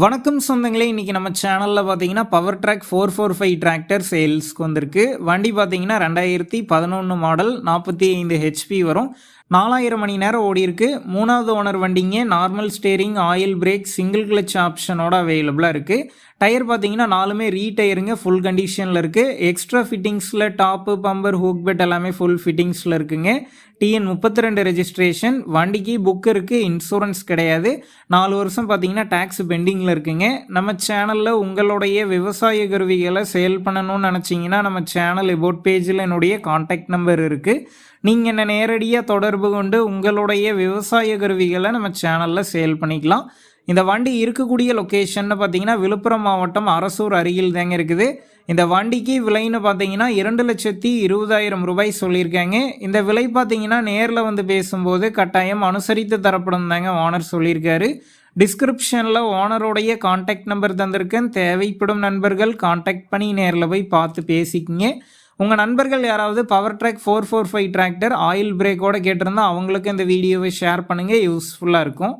வணக்கம் சொந்தங்களே இன்றைக்கி நம்ம சேனலில் பார்த்தீங்கன்னா power track four four five tractor சேல்ஸ்க்கு வந்திருக்கு. வண்டி பார்த்தீங்கன்னா ரெண்டாயிரத்தி பதினொன்று மாடல் நாற்பத்தி ஐந்து ஹெச்பி வரும். நாலாயிரம் மணி நேரம் ஓடி இருக்கு. மூணாவது ஓனர் வண்டிங்க normal steering oil brake single clutch ஆப்ஷனோட அவைலபிளாக இருக்குது டயர் பார்த்தீங்கன்னா நாலுமே ரீடயருங்க ஃபுல் கண்டிஷனில் இருக்குது எக்ஸ்ட்ரா ஃபிட்டிங்ஸில் டாப்பு பம்பர் ஹூக் பெட் எல்லாமே ஃபுல் ஃபிட்டிங்ஸில் இருக்குங்க. டிஎன் முப்பத்தி ரெண்டு ரெஜிஸ்ட்ரேஷன் வண்டிக்கு புக் இருக்குது இன்சூரன்ஸ் கிடையாது. நாலு வருஷம் பார்த்தீங்கன்னா டேக்ஸ் பெண்டிங்கில் இருக்குங்க. நம்ம சேனலில் உங்களுடைய விவசாய கருவிகளை சேல் பண்ணணும்னு நினச்சிங்கன்னா நம்ம சேனல் எபோட் பேஜில் என்னுடைய காண்டாக்ட் நம்பர் இருக்குது நீங்கள் என்ன நேரடியாக தொடர்பு கொண்டு உங்களுடைய விவசாய கருவிகளை நம்ம சேனலில் சேல் பண்ணிக்கலாம். இந்த வண்டி இருக்கக்கூடிய லொக்கேஷன்னு பார்த்தீங்கன்னா விழுப்புரம் மாவட்டம் அரசூர் அருகில் தாங்க இருக்குது. இந்த வண்டிக்கு விலைன்னு பார்த்தீங்கன்னா இரண்டு லட்சத்தி இருபதாயிரம் ரூபாய் சொல்லியிருக்காங்க. இந்த விலை பார்த்தீங்கன்னா நேரில் வந்து பேசும்போது கட்டாயம் அனுசரித்து தரப்படும் தாங்க ஓனர் சொல்லியிருக்காரு. டிஸ்கிரிப்ஷனில் ஓனருடைய காண்டாக்ட் நம்பர் தந்திருக்கேன். தேவைப்படும் நண்பர்கள் காண்டாக்ட் பண்ணி நேரில் போய் பார்த்து பேசிக்கிங்க. உங்கள் நண்பர்கள் யாராவது power track four four five tractor oil பிரேக்கோட கேட்டிருந்தா அவங்களுக்கு இந்த வீடியோவை ஷேர் பண்ணுங்கள் யூஸ்ஃபுல்லாக இருக்கும்.